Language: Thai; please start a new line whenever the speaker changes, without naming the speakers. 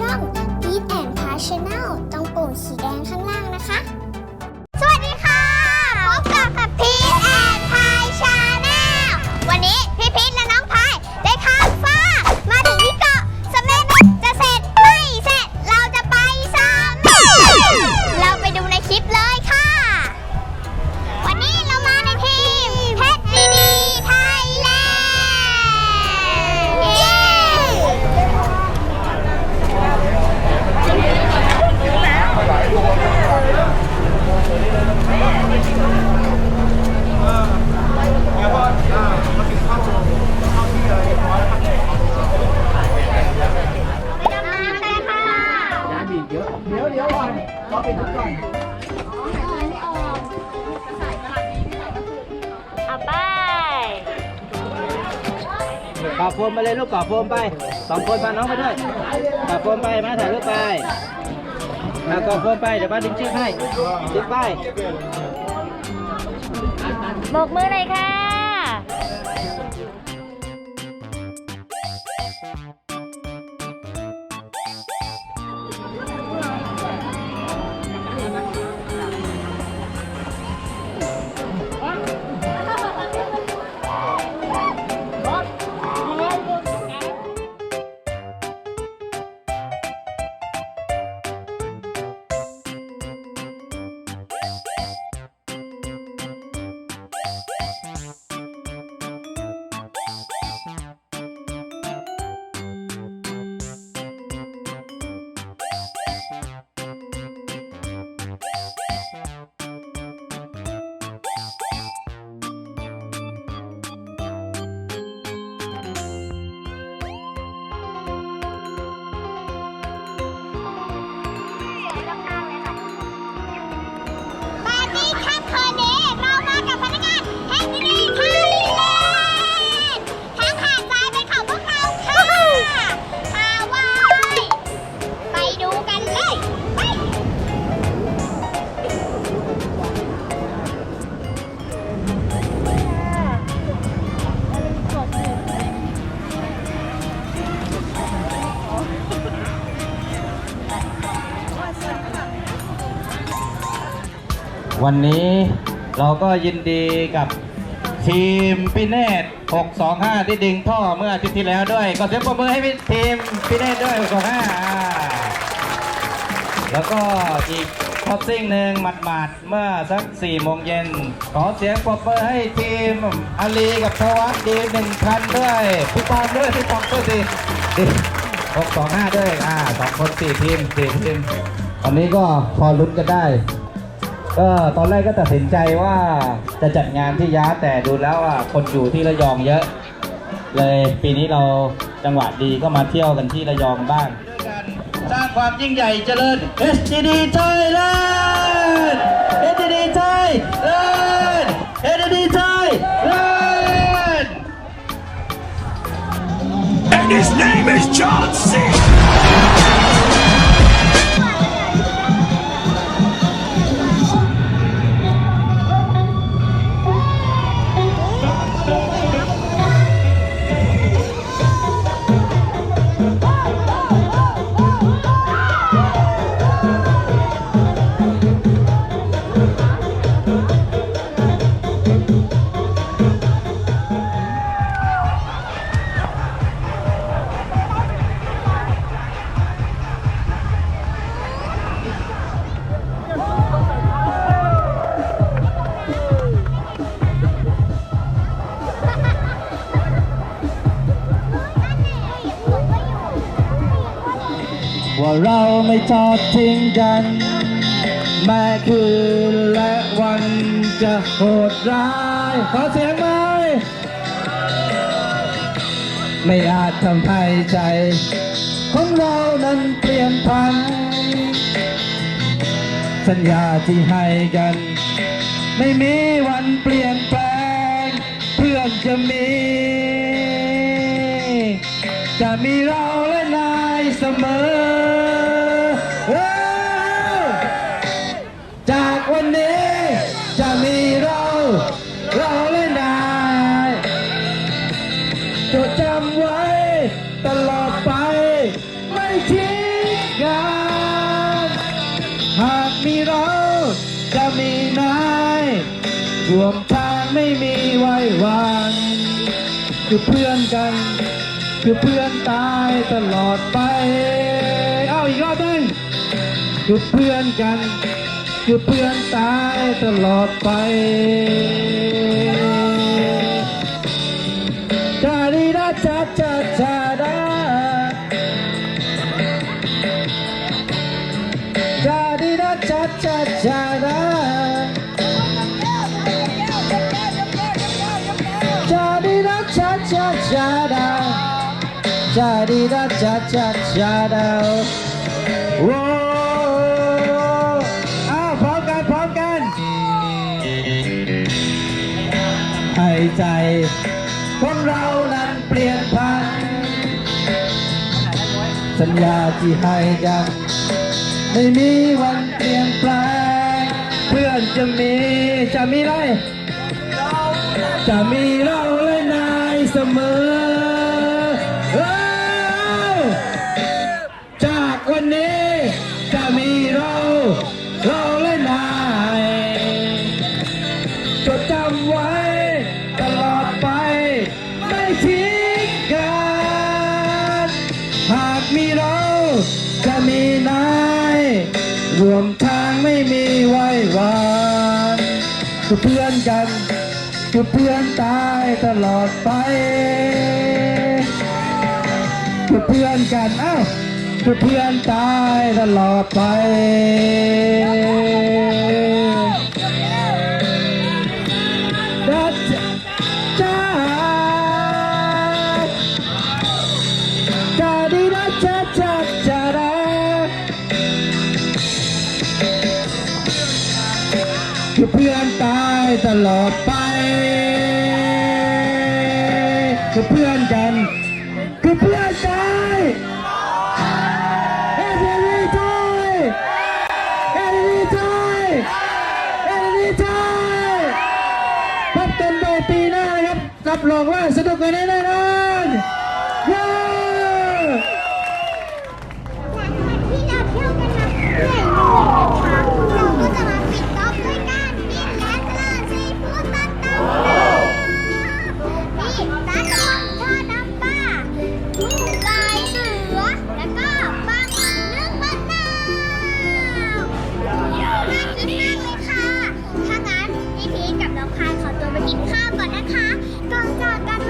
ช่ เย
อะเดี๋ยวเดี๋ยวก่อนรอปิดน้ำก่อน
เอาไป
ก่อโฟมไปเลยลูกก่อโฟมไปสองคนพาน้องไปด้วยก่อโฟมไปมาถ่ายรูปไปมาก่อโฟมไปเดี๋ยวป้าดึงชื่อให้ดึงไป
โบกมือหน่อยค่ะ วัน
นี้เราก็ยินดีกับทีมพิเนต625 ที่ดึงท่อเมื่ออาทิตย์ที่แล้วด้วย ก็เสียงปรบมือให้ทีมพิเนตด้วย 625อ่าแล้วก็อีกท็อปซิ่งหนึ่งหมัดๆ เมื่อสัก 4 โมงเย็น ขอเสียงปรบมือให้ทีมอาลีกับทวัตดีหนึ่งคันด้วย พี่ปองด้วย พี่ปองด้วยสิหกสองห้าด้วย อ่าสองคนสี่ทีมสี่ทีม ตอนนี้ก็พอลุ้นกันได้ ก็ตอนแรกก็ตัดสินใจว่าจะจัดงานที่ยะแต่ดูแล้วอะคนอยู่ที่ระยองเยอะ เลยปีนี้เราจังหวะดีก็มาเที่ยวกันที่ระยองบ้างสร้างความยิ่งใหญ่เจริญ SGD Thailand SGD Thailand SGD Thailand
And his name is John C.
เราไม่ทอดทิ้งกัน แม้คืนและวันจะโหดร้าย ขอเสียงไหมไม่อาจทำให้ใจ ของเรานั้นเปลี่ยนพัน สัญญาที่ให้กัน ไม่มีวันเปลี่ยนแปลง เพื่อนจะมี จะมีเราและนาย เสมอ จากวันนี้จะมีเรา เราเล่นได้จดจำไว้ตลอดไป ไม่ทิ้งกัน หากมีเราจะมีนายรวมทางไม่มีไว้วางคือเพื่อนกัน คือเพื่อนตายตลอดไป เอาอีกรอบหนึ่งคือเพื่อนกัน คือเพื่อนตายตลอดไป ดีดาจาจาจาดาโว้อ้าวพร้อมกันพร้อมกัน ให้ใจของเรานั้นเปลี่ยนพัน สัญญาที่ให้กันไม่มีวันเปลี่ยนแปลง เพื่อนจะมีจะมีไร จะมีเรา รวมทางไม่มีไว้วานคือเพื่อนกันคือเพื่อนตายตลอดไปคือเพื่อนกันเอ้าคือเพื่อนตายตลอดไปายตลอดไป คือเพื่อนกัน คือเพื่อนตายเอ็นดีใจเอ็นดีใจเอ็นดีใจพบกันใหม่ปีหน้านะครับรับรองว่าสนุกกันแน่นอน
แล้วค่ะขอตัวไปกินข้าวก่อนนะคะก่อนจากกั
น